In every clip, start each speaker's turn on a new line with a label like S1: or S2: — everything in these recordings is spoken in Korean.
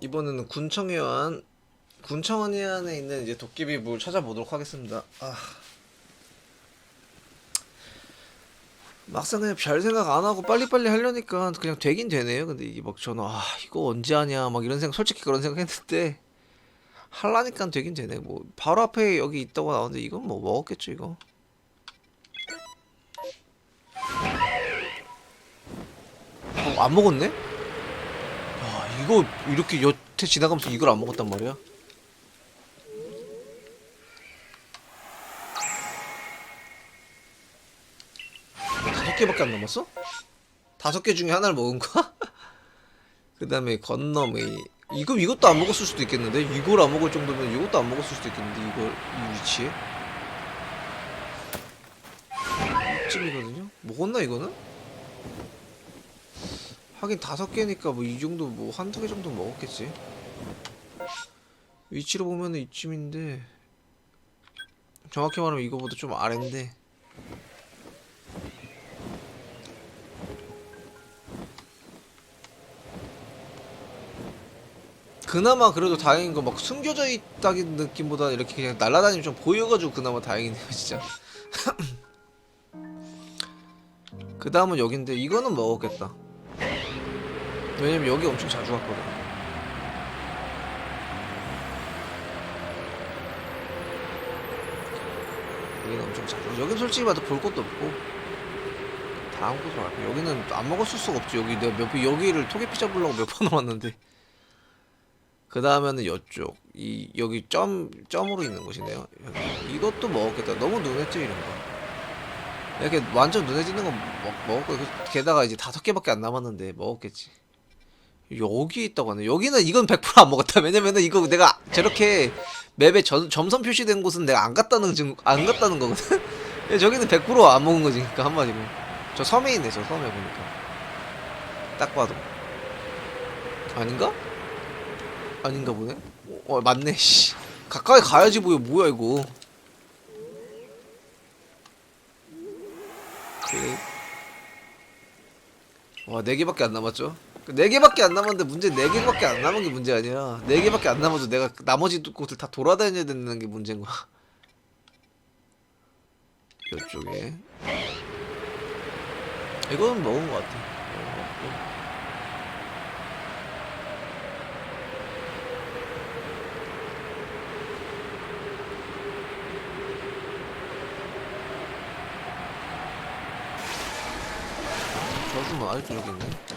S1: 이번에는 군청해안 군청해안에 있는 이제 도깨비 물 찾아보도록 하겠습니다. 아. 막상 그냥 별 생각 안 하고 빨리빨리 하려니까 그냥 되긴 되네요. 근데 이게 막 저는 아 이거 언제 하냐 막 이런 생각 솔직히 그런 생각 했는데 하려니까 되긴 되네. 뭐 바로 앞에 여기 있다고 나오는데 이건 뭐 먹었겠죠 이거. 어, 안 먹었네? 아 이거 이렇게 여태 지나가면서 이걸 안 먹었단 말이야? 다섯 개밖에 안 남았어? 다섯 개 중에 하나를 먹은 거야? 그 다음에 건너메이 이거 이것도 안 먹었을 수도 있겠는데 이걸 안 먹을 정도면 이것도 안 먹었을 수도 있겠는데 이걸 이 위치에 이쯤이거든요? 먹었나 이거는? 하긴 다섯 개니까 뭐 이 정도 뭐 한두 개 정도 먹었겠지. 위치로 보면 은 이쯤인데 정확히 말하면 이거보다 좀 아래인데. 그나마 그래도 다행인 거 막 숨겨져 있다는 느낌보다 이렇게 그냥 날아다니면 좀 보여가지고 그나마 다행이네요 진짜 그 다음은 여긴데 이거는 먹었겠다 왜냐면 여기 엄청 자주 갔거든. 여기는 엄청 자주 여긴 솔직히 봐도 볼 것도 없고. 다음 곳으로 갈게. 여기는 안 먹었을 수가 없지. 여기 내가 몇번 여기를 토개피 잡으려고 몇 번 왔는데. 그 다음에는 이쪽. 이 여기 점 점으로 있는 곳이네요. 여기. 이것도 먹었겠다. 너무 눈에 띄 이런 거. 이렇게 완전 눈에 띄는 건 먹, 먹었고 그- 게다가 이제 다섯 개밖에 안 남았는데 먹었겠지 여기 있다고 하네 여기는 이건 100%안 먹었다 왜냐면은 이거 내가 저렇게 맵에 점, 점선 표시된 곳은 내가 안 갔다는 증, 안 갔다는 거거든 저기는 100%안 먹은 거지 그러니까 한마디로 저 섬에 있네 저 섬에 보니까 딱 봐도 아닌가? 아닌가 보네. 어 맞네. 씨. 가까이 가야지 뭐야 뭐야 이거. 오케이. 와네 개밖에 안 남았죠? 네 개밖에 안 남았는데 문제 네 개밖에 안 남은 게 문제 아니라 네 개밖에 안 남아도 내가 나머지 곳을 다 돌아다녀야 되는 게 문제인 거야. 이쪽에 이거는 먹은 것 같아. 저주만 아직도 저기 있네.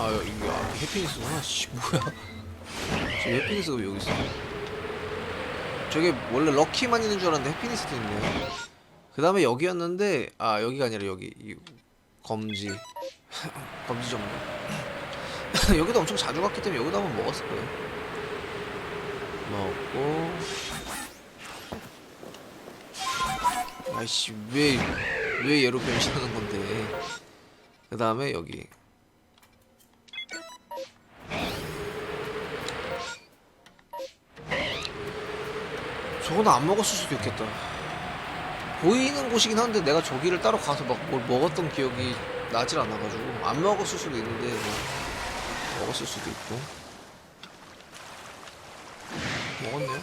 S1: 아, 여- 이게 아, 해피니스구나. 씨, 뭐야. 저 해피니스가 왜 여기 있어? 저게 원래 럭키만 있는 줄 알았는데 해피니스도 있네. 그 다음에 여기였는데, 아, 여기가 아니라 여기. 이 검지. 검지 정보. 여기도 엄청 자주 갔기 때문에 여기도 한번 먹었을 거예요. 먹고. 아이씨, 왜, 왜 얘로 변신하는 건데. 그 다음에 여기. 저거는 안 먹었을 수도 있겠다. 보이는 곳이긴 한데 내가 저기를 따로 가서 막 뭘 먹었던 기억이 나질 않아가지고 안 먹었을 수도 있는데 뭐 먹었을 수도 있고 먹었네요.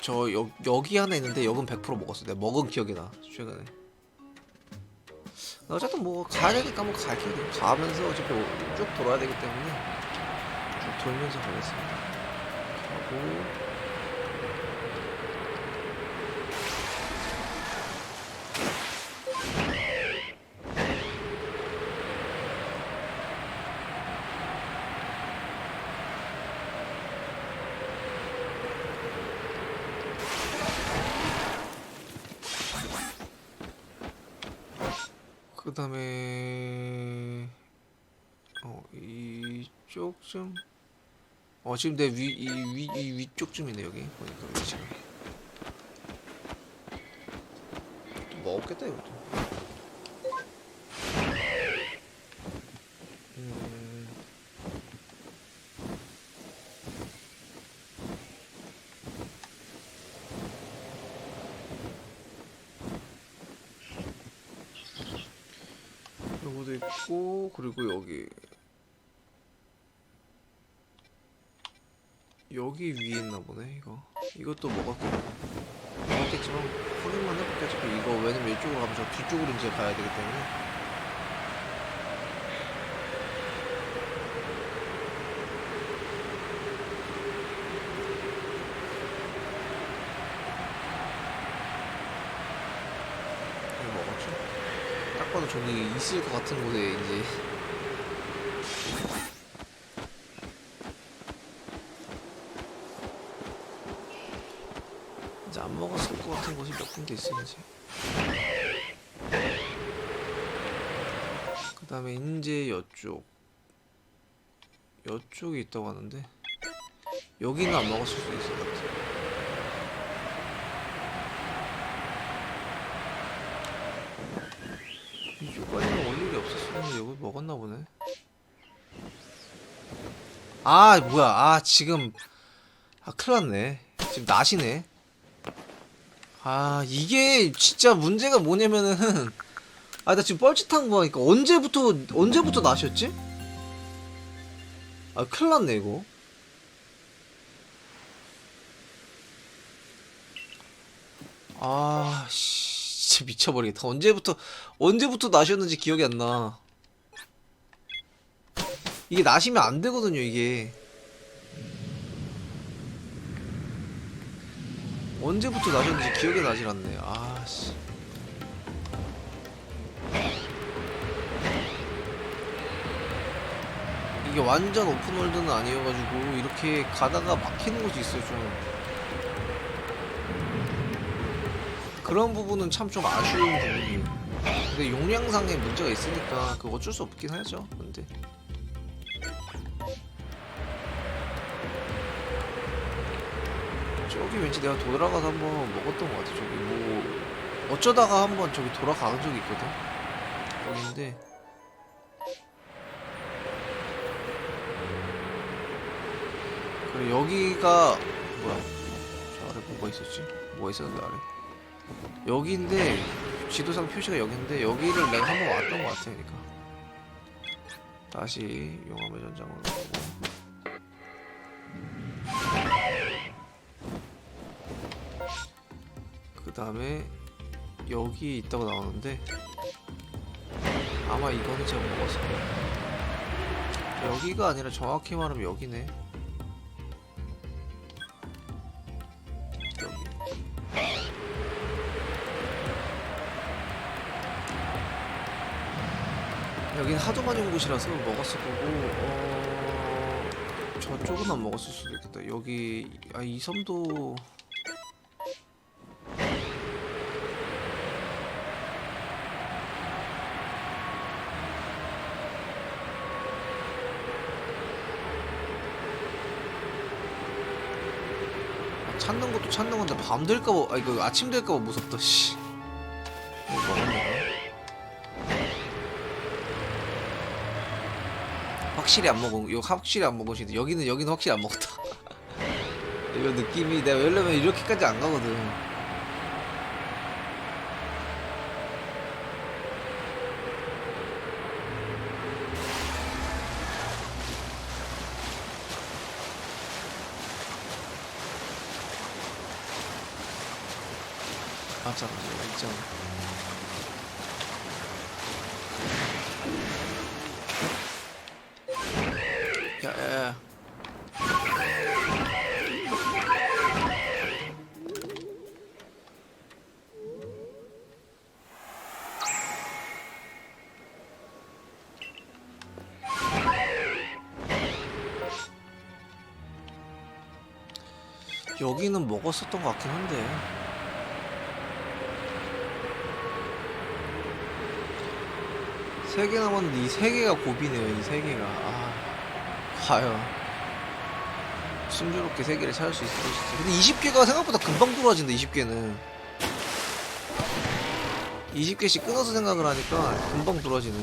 S1: 저 여, 여기 하나 있는데 여긴 100% 먹었어. 내가 먹은 기억이 나 최근에. 어쨌든 뭐 가야 되니까 뭐 갈게요. 가면서 어차피 쭉 돌아야 되기 때문에 쭉 돌면서 가겠습니다. 가고 그 다음에 어 이쪽쯤? 어 지금 내 위 이 위 이 위쪽쯤이네 여기. 보니까 위치가 또 먹었겠다 이것도 음 있고 그리고 여기. 여기 위에 있나 보네 이거. 이것도 먹었겠 먹었겠지만 확인만 해볼게 이거 왜냐면 이쪽으로 가면 저 뒤쪽으로 이제 가야 되기 때문에 이거 먹었죠? 저기 있을 것 같은 곳에 이제. 이제 안 먹었을 것 같은 곳이 몇 군데 있어야지 그 다음에 이제 여쪽. 여쪽에 있다고 하는데 여기는 안 먹었을 수것 같아 이쪽까지는 올 일이 없었었는데 여기 먹었나 보네 아 뭐야. 아 지금. 아 큰일났네. 지금 낮이네. 아 이게 진짜 문제가 뭐냐면은 아 나 지금 뻘짓한 거 보니까 언제부터 언제부터 나셨지? 아 큰일났네 이거. 아 씨, 진짜 미쳐버리겠다. 언제부터 언제부터 나셨는지 기억이 안나 이게 나시면 안 되거든요 이게 언제부터 나셨는지 기억이 나질 않네. 아씨. 이게 완전 오픈월드는 아니어가지고 이렇게 가다가 막히는 곳이 있어요 좀. 그런 부분은 참 좀 아쉬운 부분이에요. 근데 용량상의 문제가 있으니까 그 어쩔 수 없긴 하죠. 근데. 저기 왠지 내가 돌아가서 한번 먹었던 것 같아. 저기 뭐 어쩌다가 한번 저기 돌아간 적이 있거든. 거기인데 그리고 여기가 뭐야? 저 아래 뭐가 있었지? 뭐가 있었는데 아래? 여기인데 지도상 표시가 여기인데 여기를 내가 한번 왔던 것 같아. 그러니까 다시 용암의 전장으로 가고. 다음에 여기 있다고 나오는데 아마 이거는 제가 먹었을 거예요 여기가 아니라 정확히 말하면 여기네. 여기. 여기는 하도 많이 온 곳이라서 먹었을 거고 어... 저쪽은 안 먹었을 수도 있겠다. 여기 아 이 섬도 찾는 것도 찾는 건데 밤 될까봐 아 이거 아침 될까봐 무섭다 씨. 확실히 안 먹은 이거 확실히 안 먹으시는데 여기는 여기는 확실히 안 먹었다. 이거 느낌이 내가 왜냐면 이렇게까지 안 가거든 맞잖아 내가 있잖아 야야야. 여기는 먹었었던 것 같긴 한데 세 개 남았는데 이 세 개가 고비네요 이 세 개가. 아 과연. 순조롭게 세 개를 찾을 수 있을 것인지. 근데 20개가 생각보다 금방 돌아진다 20개는. 20개씩 끊어서 생각을 하니까 금방 돌아지네.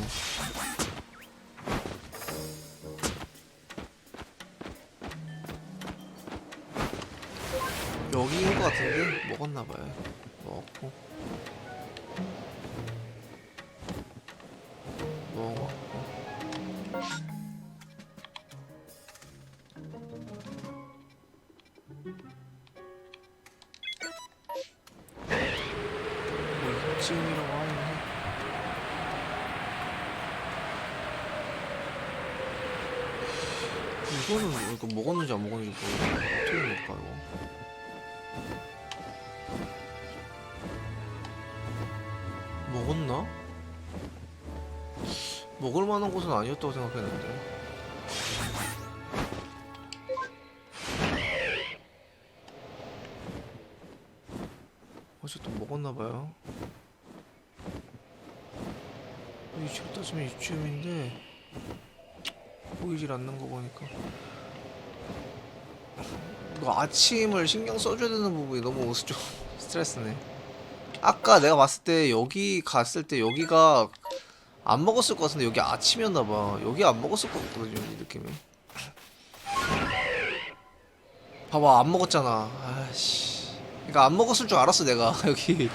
S1: 여기인 것 같은데 먹었나봐요. 먹었고 이거는 이거 먹었는지 안 먹었는지 모르겠어 어떻게 먹을까 이거 먹었나? 먹을 만한 곳은 아니었다고 생각했는데. 어쨌든 먹었나봐요. 위치로 따지면 이쯤인데 보이질 않는 거 보니까. 너 아침을 신경 써줘야 되는 부분이 너무 좀 스트레스네. 아까 내가 봤을 때 여기 갔을 때 여기가 안 먹었을 것 같은데 여기 아침이었나봐. 여기 안 먹었을 것 같거든요 이 느낌이. 봐봐 안 먹었잖아. 아씨. 그니까 안 먹었을 줄 알았어 내가. 여기.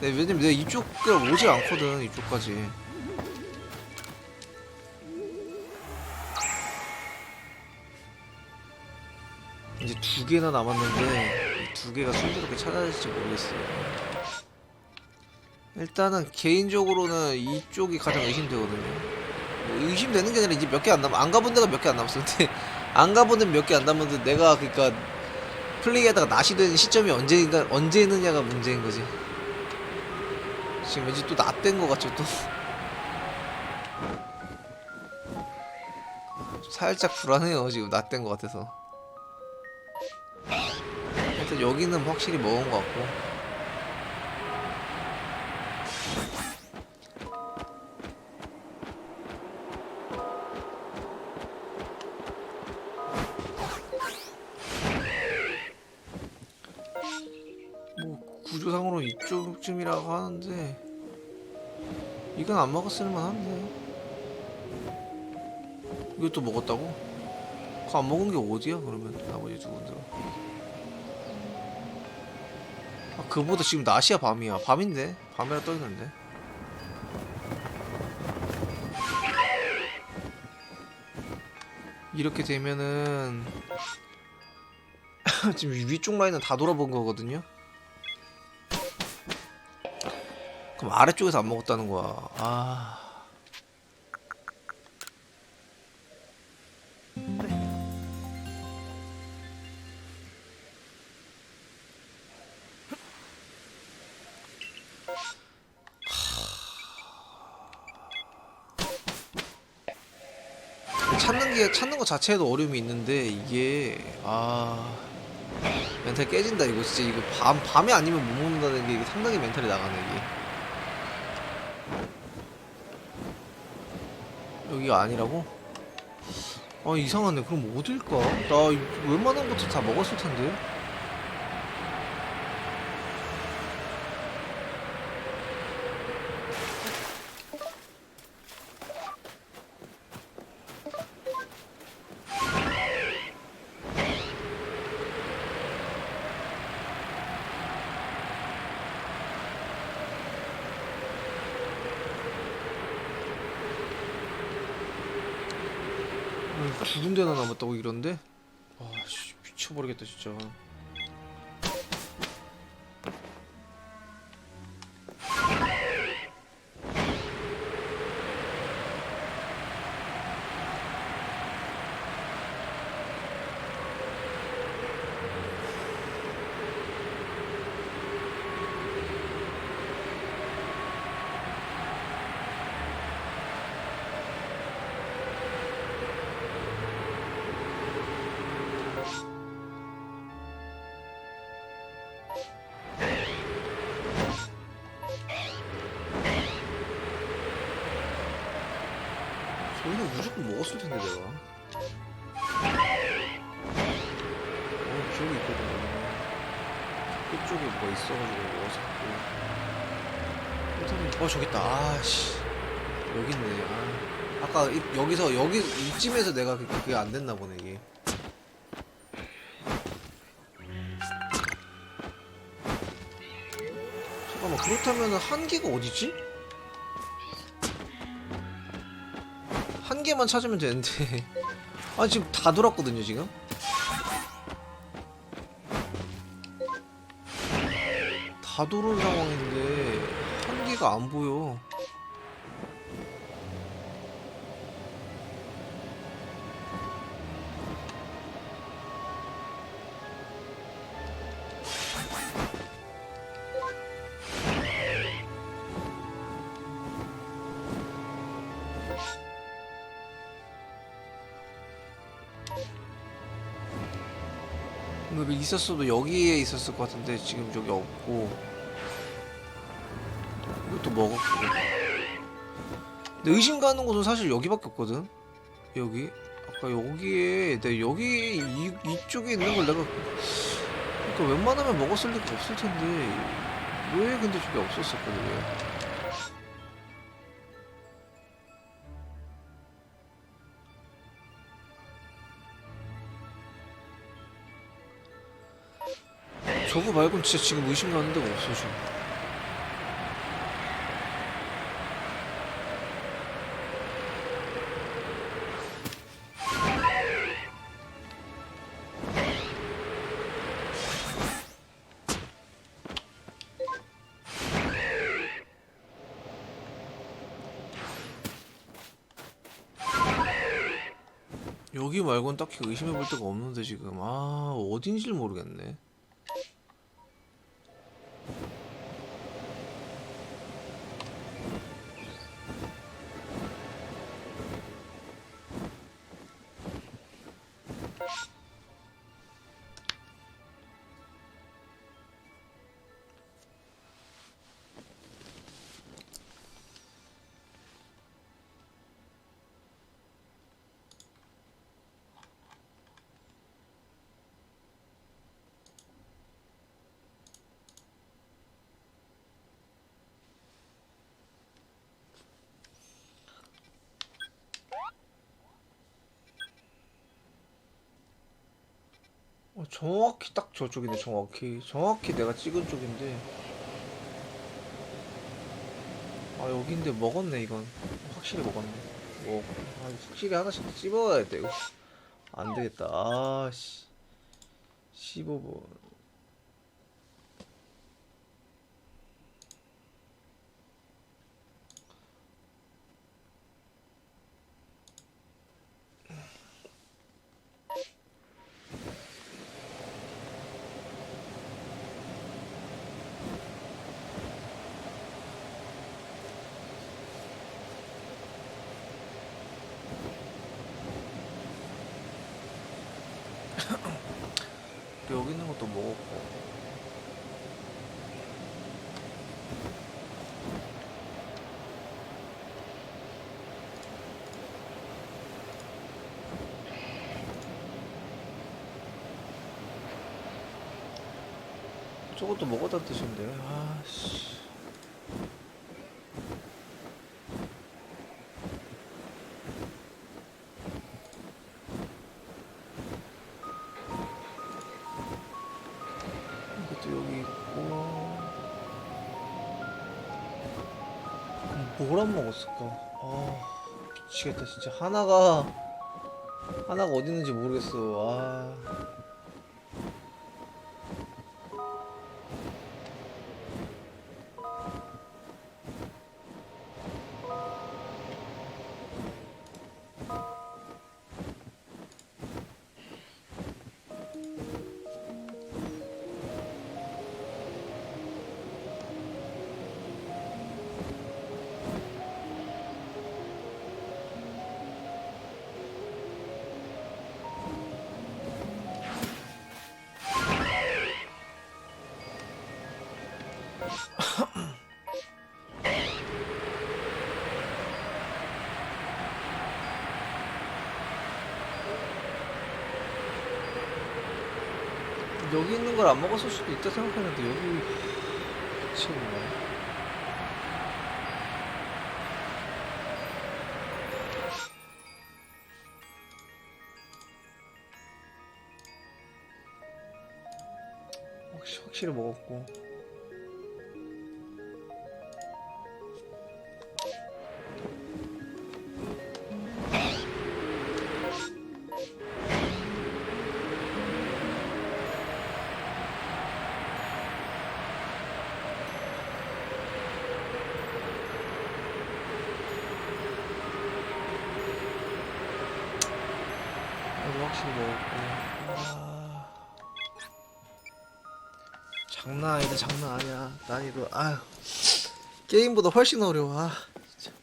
S1: 네, 왜냐면 내가 이쪽 을 오지 않거든 이쪽까지 두 개나 남았는데 이두 개가 순조롭게 찾아질지 모르겠어요. 일단은 개인적으로는 이쪽이 가장 의심되거든요. 뭐 의심되는 게 아니라 이제 몇 개 안 남, 안 가본 데가 몇 개 안 남았어. 근데 안 가본 데는 몇개 안 남았는데 내가 그러니까 플레이하다가 낫이 되는 시점이 언제인가 언제느냐가 문제인 거지. 지금 왠지 또 낫된 거 같죠 또. 살짝 불안해요 지금 낫된 거 같아서. 여기는 확실히 먹은 것 같고. 뭐 구조상으로 이쪽쯤이라고 하는데 이건 안 먹었을만 한데. 이것도 먹었다고? 그거 안 먹은 게 어디야 그러면? 나머지 두 군데 아, 그보다 지금 낮이야 밤이야. 밤인데? 밤이라 떠있는데. 이렇게 되면은 지금 위쪽 라인은 다 돌아본 거거든요? 그럼 아래쪽에서 안 먹었다는 거야. 아 찾는 게 찾는 것 자체에도 어려움이 있는데 이게 아 멘탈 깨진다 이거 진짜 이거 밤 밤에 아니면 못 먹는다는 게 이게 상당히 멘탈이 나가네 이게 여기가 아니라고? 아 이상하네 그럼 어딜까? 나 이- 웬만한 것도 다 먹었을 텐데 두 군데나 남았다고 이런데? 아씨 미쳐버리겠다 진짜 무조건 먹었을 텐데 내가. 어 기억이 있거든. 그쪽에 뭐가 있어가지고 먹었었고. 어 저기 있다. 아 씨. 여기 있네. 아. 아까 이, 여기서 여기 이쯤에서 내가 그- 그게 안 됐나 보네 이게. 잠깐만 그렇다면 한 개가 어디지? 개만 찾으면 되는데. 아 지금 다 돌았거든요 지금. 다 돌은 상황인데 한 개가 안 보여. 있었어도 여기에 있었을 것 같은데 지금 여기 없고. 이것도 먹었고. 근데 의심 가는 곳은 사실 여기밖에 없거든? 여기? 아까 여기에 내 여기 이, 이쪽에 있는 걸 내가 그러니까 웬만하면 먹었을 리가 없을 텐데. 왜 근데 저게 없었었거든 왜 저거 말고는 진짜 지금 의심 가는 데가 없어 지금. 여기 말고는 딱히 의심해 볼 데가 없는데 지금. 아 어딘지를 모르겠네 어, 정확히 딱 저쪽이네 정확히. 정확히 내가 찍은 쪽인데. 아 여긴데 먹었네 이건. 확실히 먹었네. 뭐 아, 확실히 하나씩 찝어야 돼. 이거 안 되겠다. 아씨. 15분 것도 먹었고. 저것도 먹었다는 뜻인데. 아씨 뭘 안 먹었을까? 아 미치겠다 진짜. 하나가 하나가 어디 있는지 모르겠어. 아 여기 있는 걸 안 먹었을 수도 있다 생각했는데 여기. 미치겠네 확실히, 먹었고 난 아니야 난 이거 아휴. 게임보다 훨씬 어려워 아 진짜.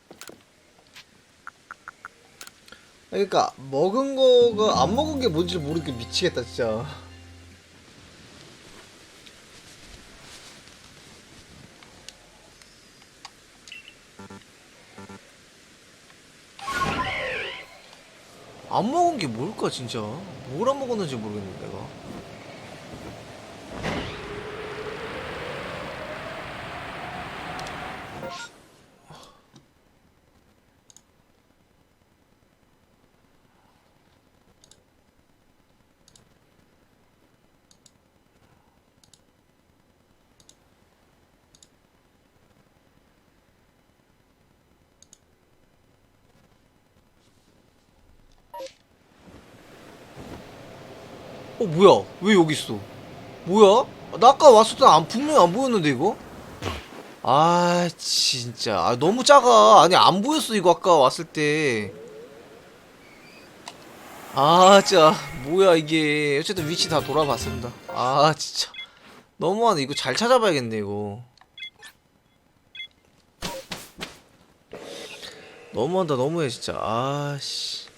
S1: 그러니까 먹은 거가 안 먹은 게 뭔지 모르게 미치겠다 진짜. 안 먹은 게 뭘까 진짜? 뭘 안 먹었는지 모르겠네 내가 어 뭐야 왜 여기 있어 뭐야 나 아까 왔을 때 안, 분명히 안 보였는데 이거 아 진짜 아, 너무 작아 아니 안 보였어 이거 아까 왔을 때 아, 진짜 뭐야 이게 어쨌든 위치 다 돌아봤습니다. 아, 진짜 너무하네. 이거 잘 찾아봐야겠네 이거. 너무한다 너무해 진짜. 아씨.